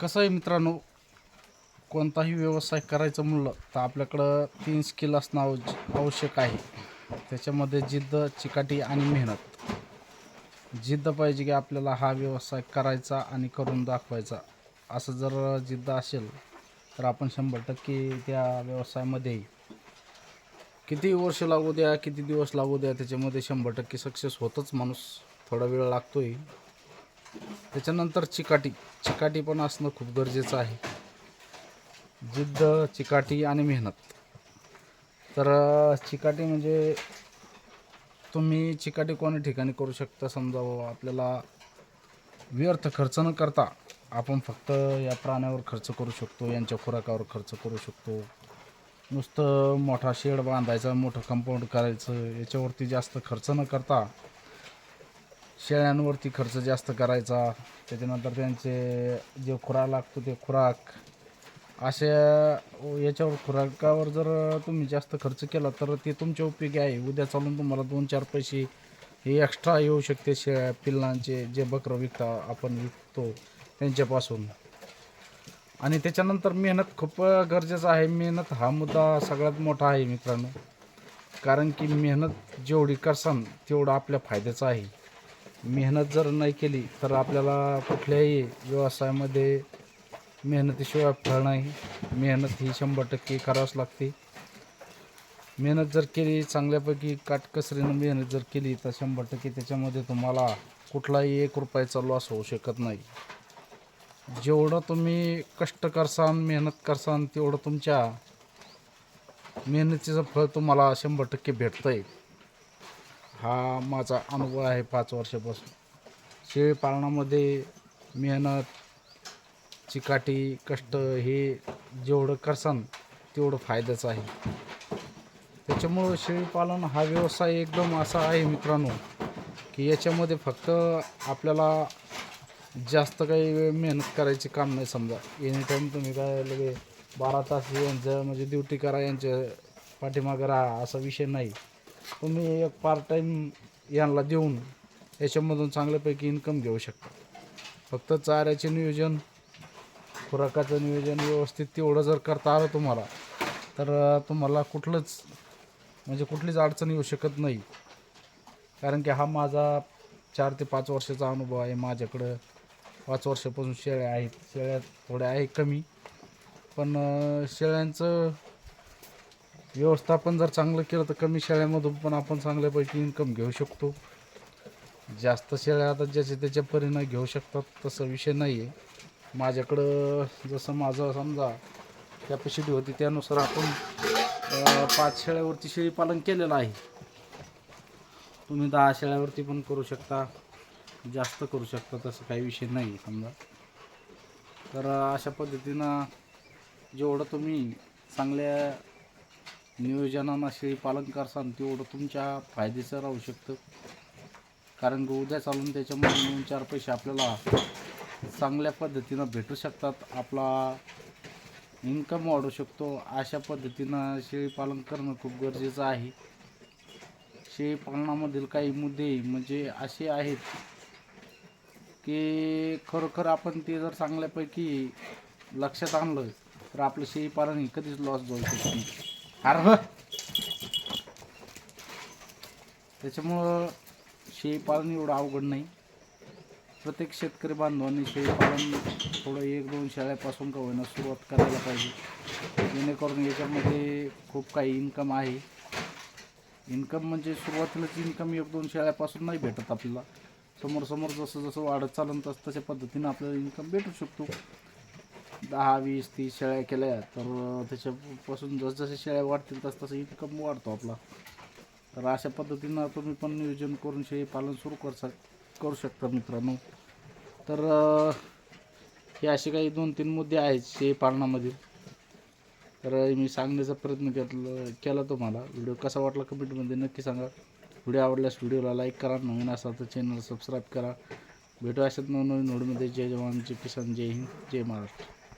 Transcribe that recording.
कसं आहे मित्रांनो? कोणताही व्यवसाय करायचं म्हणलं तर आपल्याकडं तीन स्किल असणं आव आवश्यक आहे. त्याच्यामध्ये जिद्द चिकाटी आणि मेहनत. जिद्द पाहिजे की आपल्याला हा व्यवसाय करायचा आणि करून दाखवायचा. असं जर जिद्द असेल तर आपण शंभर टक्के त्या व्यवसायामध्ये किती वर्ष लागू द्या किती दिवस लागू द्या त्याच्यामध्ये शंभर टक्के सक्सेस होतच माणूस. थोडा वेळ लागतोय. त्याच्यानंतर चिकाटी. चिकाटी पण असणं खूप गरजेचं आहे. जिद्द चिकाटी आणि मेहनत. तर चिकाटी म्हणजे तुम्ही चिकाटी कोणी ठिकाणी करू शकता? समजा आपल्याला व्यर्थ खर्च न करता आपण फक्त या प्राण्यावर खर्च करू शकतो यांच्या खुराकावर खर्च करू शकतो. नुसतं मोठा शेड बांधायचा मोठं कंपाऊंड करायचं याच्यावरती जास्त खर्च न करता शेळ्यांवरती खर्च जास्त करायचा त्याच्यानंतर त्यांचे जे खुराक लागतो ते खुराक. अशा याच्यावर खुराकावर जर तुम्ही जास्त खर्च केला तर ते तुमच्या उपयोगी आहे. उद्या चालून तुम्हाला दोन चार पैसे हे एक्स्ट्रा येऊ शकते शेळ्या पिल्लांचे जे बकरं विकता आपण विकतो त्यांच्यापासून. आणि त्याच्यानंतर मेहनत खूप गरजेचं आहे. मेहनत हा मुद्दा सगळ्यात मोठा आहे मित्रांनो. कारण की मेहनत जेवढी करसान तेवढं आपल्या फायद्याचं आहे. मेहनत जर नाही केली तर आपल्याला कुठल्याही व्यवसायामध्ये मेहनतीशिवाय फळ नाही. मेहनत ही शंभर टक्के करावीच लागते. मेहनत जर केली चांगल्यापैकी काटकसरीनं मेहनत जर केली तर शंभर टक्के त्याच्यामध्ये तुम्हाला कुठलाही एक रुपयाचा लॉस होऊ शकत नाही. जेवढं तुम्ही कष्ट करसान मेहनत करसान तेवढं तुमच्या मेहनतीचं फळ तुम्हाला शंभर टक्के भेटतं आहे हा माझा अनुभव आहे पाच वर्षापासून. शेळीपालनामध्ये मेहनत चिकाटी कष्ट हे जेवढं करसान तेवढं फायद्याचं आहे. त्याच्यामुळं शेळीपालन हा व्यवसाय एकदम असा आहे मित्रांनो की याच्यामध्ये फक्त आपल्याला जास्त काही वेळ मेहनत करायचे काम नाही समजा. एनी टाईम तुम्ही काय लगे बारा तास यांचं म्हणजे ड्युटी करा यांच्या पाठीमागं राहा असा विषय नाही. तुम्ही एक पार्ट टाईम यांना देऊन याच्यामधून चांगल्यापैकी इन्कम घेऊ शकता. फक्त चाऱ्याचे नियोजन खुराकाचं नियोजन व्यवस्थित तेवढं जर करता आलं तुम्हाला तर तुम्हाला कुठलंच म्हणजे कुठलीच अडचण येऊ शकत नाही. कारण की हा माझा चार ते पाच वर्षाचा अनुभव आहे माझ्याकडं. पाच वर्षापासून शेळ्या आहेत. शेळ्या थोड्या आहे कमी. पण शेळ्यांचं व्यवस्थापन जर चांगलं केलं तर कमी शेळ्यामधून पण आपण चांगल्यापैकी इन्कम घेऊ शकतो. जास्त शेळ्या आता ज्याचे त्याच्या परिणाम घेऊ शकतात तसा विषय नाही आहे माझ्याकडं जसं माझं समजा कॅपॅसिटी होती त्यानुसार आपण पाच शेळ्यावरती शेळीपालन केलेलं आहे. तुम्ही दहा शेळ्यावरती पण करू शकता जास्त करू शकता तसं काही विषय नाही समजा. तर अशा पद्धतीनं जेवढं तुम्ही चांगल्या नियोजनानं शेळीपालन करसान तेवढं तुमच्या फायदेचं राहू शकतं. कारण की उद्या चालून त्याच्यामध्ये दोन चार पैसे आपल्याला चांगल्या पद्धतीनं भेटू शकतात. आपला इन्कम वाढू शकतो. अशा पद्धतीनं शेळीपालन करणं खूप गरजेचं आहे. शेळीपालनामधील काही मुद्दे म्हणजे असे आहेत की खरोखर आपण ते जर चांगल्यापैकी लक्षात आणलं तर आपलं शेळीपालन हे कधीच लॉस जाऊ शकत नाही. अरे हो. त्याच्यामुळं शेळीपालन एवढं अवघड नाही. प्रत्येक शेतकरी बांधवांनी शेळीपालन थोडं एक दोन शेळ्यापासून का होईना सुरुवात करायला पाहिजे. जेणेकरून याच्यामध्ये खूप काही इन्कम आहे. इन्कम म्हणजे सुरुवातीलाच इन्कम एक दोन शाळेपासून नाही भेटत आपल्याला. समोर समोर जसं जसं वाढत चालन तसं तशा पद्धतीनं आपल्याला इन्कम भेटू शकतो. दहा वीस तीस शेळ्या केल्या तर त्याच्यापासून जसजसे शेळ्या वाढतील तस तसं इन्कम वाढतो आपला. तर अशा पद्धतीनं तुम्ही पण नियोजन करून शेळी पालन सुरू कर करू शकता मित्रांनो. तर हे असे काही दोन तीन मुद्दे आहेत शेळी पालनामधील तर मी सांगण्याचा प्रयत्न केला केला तुम्हाला. व्हिडिओ कसा वाटला कमेंटमध्ये नक्की सांगा. व्हिडिओ आवडल्यास व्हिडिओला लाईक करा नवीन असाल तर चॅनल सबस्क्राईब करा. भेटू अशात नवनवीन व्हिडिओमध्ये. जय जवान जय किसान जय हिंद जय महाराष्ट्र.